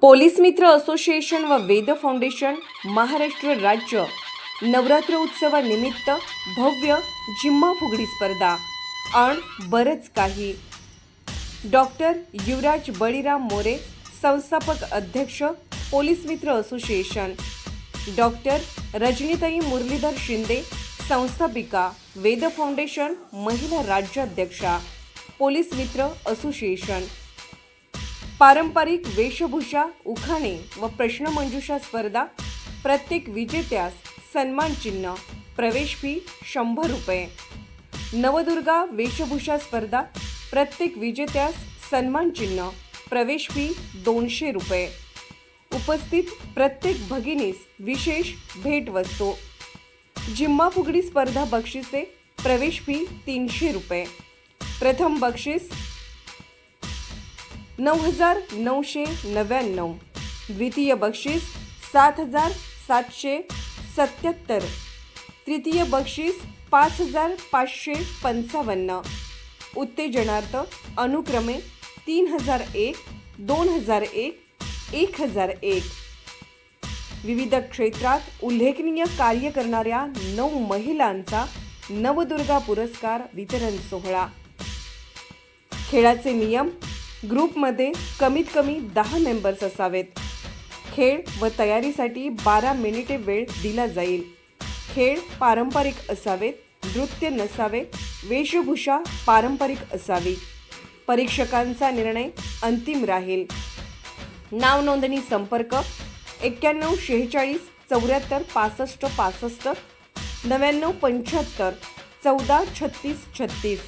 Police मित्र association व वेद foundation Maharashtra राज्य. नवरात्र उत्सवानिमित्त भव्य जिम्मा फुगडी स्पर्धा. आणि बरंच काही. डॉक्टर युवराज बळीराम मोरे संस्थापक अध्यक्ष पोलीस मित्र असोसिएशन. डॉक्टर रजनीताई मुरलीधर शिंदे संस्थापिका वेद फाउंडेशन महिला राज्याध्यक्षा. पोलीस मित्र असोसिएशन. पारंपरिक वेशभूषा उखाणे व प्रश्नमंजुषा स्पर्धा प्रत्येक विजेत्यास सन्मान चिन्ह प्रवेश फी शंभर रुपये. नवदुर्गा वेशभूषा स्पर्धा प्रत्येक विजेत्यास सन्मान चिन्ह प्रवेश फी दोनशे रुपये. उपस्थित प्रत्येक भगिनीस विशेष भेटवस्तू. जिम्मा फुगडी स्पर्धा बक्षिसे प्रवेश फी तीनशे रुपये. प्रथम बक्षीस नऊ हजार नऊशे नव्याण्णव. द्वितीय बक्षीस सात हजार सातशे सत्याहत्तर. तृतीय बक्षीस पाच हजार पाचशे पंचावन्न. उत्तेजनार्थ अनुक्रमे तीन हजार एक दोन हजार एक एक हजार एक. विविध क्षेत्रात उल्लेखनीय कार्य करणाऱ्या नऊ महिलांचा नवदुर्गा पुरस्कार वितरण सोहळा. खेळाचे नियम ग्रुपमध्ये कमीत कमी दहा मेंबर्स असावेत. खेळ व तयारीसाठी बारा मिनिटे वेळ दिला जाईल. खेळ पारंपरिक असावेत नृत्य नसावे वेशभूषा पारंपरिक असावी. परीक्षकांचा निर्णय अंतिम राहील. नाव नोंदणी संपर्क एक्क्याण्णव शेहेचाळीस चौऱ्याहत्तर पासष्ट पासष्ट नव्याण्णव पंच्याहत्तर चौदा छत्तीस छत्तीस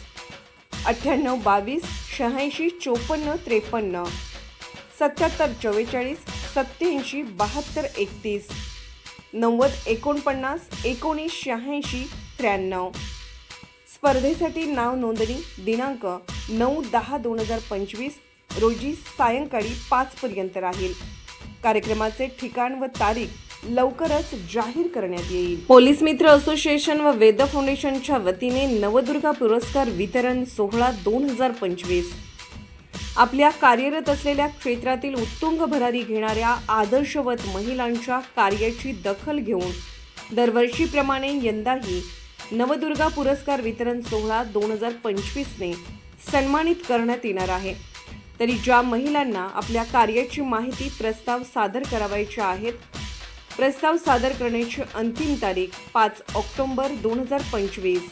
अठ्ठ्याण्णव बावीस शहाऐंशी चोपन्न त्रेपन्न सत्याहत्तर चव्वेचाळीस सत्याऐंशी बहात्तर एकतीस नव्वद एकोणपन्नास एकोणीस शहाऐंशी त्र्याण्णव. स्पर्धेसाठी नाव नोंदणी दिनांक नऊ दहा दोन हजार पंचवीस रोजी सायंकाळी पाचपर्यंत राहील. कार्यक्रमाचे ठिकाण व तारीख लवकरच जाहीर करण्यात येईल. पोलीस मित्र असोसिएशन व वेद फाउंडेशनच्या वतीने नवदुर्गा पुरस्कार वितरण सोहळा दोन हजार पंचवीस. आपल्या कार्यरत असलेल्या क्षेत्रातील उत्तुंग भरारी घेणाऱ्या आदर्शवत महिलांच्या कार्याची दखल घेऊन दरवर्षीप्रमाणे यंदाही नवदुर्गा पुरस्कार वितरण सोहळा दोन हजार पंचवीसने सन्मानित करण्यात येणार आहे. तरी ज्या महिलांना आपल्या कार्याची माहिती प्रस्ताव सादर करावायचे आहेत प्रस्ताव सादर करण्याची अंतिम तारीख पाच ऑक्टोंबर दोन हजार पंचवीस.